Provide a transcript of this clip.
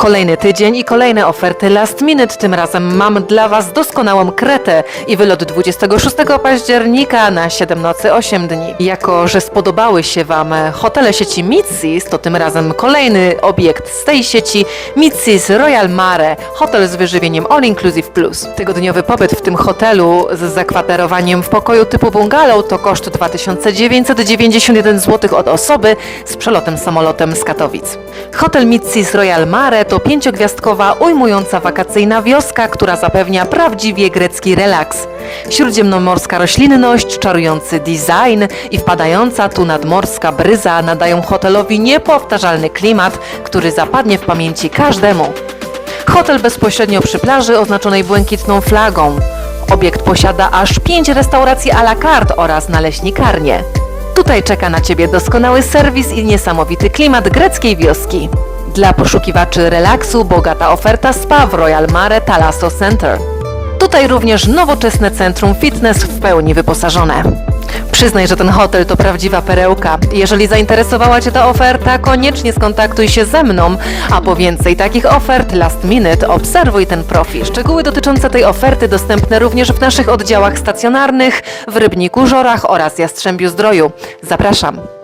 Kolejny tydzień i kolejne oferty last minute. Tym razem mam dla Was doskonałą Kretę i wylot 26 października na 7 nocy 8 dni. Jako, że spodobały się Wam hotele sieci Mitsis, to tym razem kolejny obiekt z tej sieci Mitsis Royal Mare, hotel z wyżywieniem All Inclusive Plus. Tygodniowy pobyt w tym hotelu z zakwaterowaniem w pokoju typu bungalow to koszt 2991 zł od osoby z przelotem samolotem z Katowic. Hotel Mitsis Royal Mare to pięciogwiazdkowa, ujmująca wakacyjna wioska, która zapewnia prawdziwie grecki relaks. Śródziemnomorska roślinność, czarujący design i wpadająca tu nadmorska bryza nadają hotelowi niepowtarzalny klimat, który zapadnie w pamięci każdemu. Hotel bezpośrednio przy plaży oznaczonej błękitną flagą. Obiekt posiada aż pięć restauracji à la carte oraz naleśnikarnię. Tutaj czeka na Ciebie doskonały serwis i niesamowity klimat greckiej wioski. Dla poszukiwaczy relaksu bogata oferta spa w Royal Mare Talasso Center. Tutaj również nowoczesne centrum fitness w pełni wyposażone. Przyznaj, że ten hotel to prawdziwa perełka. Jeżeli zainteresowała Cię ta oferta, koniecznie skontaktuj się ze mną, a po więcej takich ofert last minute obserwuj ten profil. Szczegóły dotyczące tej oferty dostępne również w naszych oddziałach stacjonarnych w Rybniku, Żorach oraz Jastrzębiu Zdroju. Zapraszam.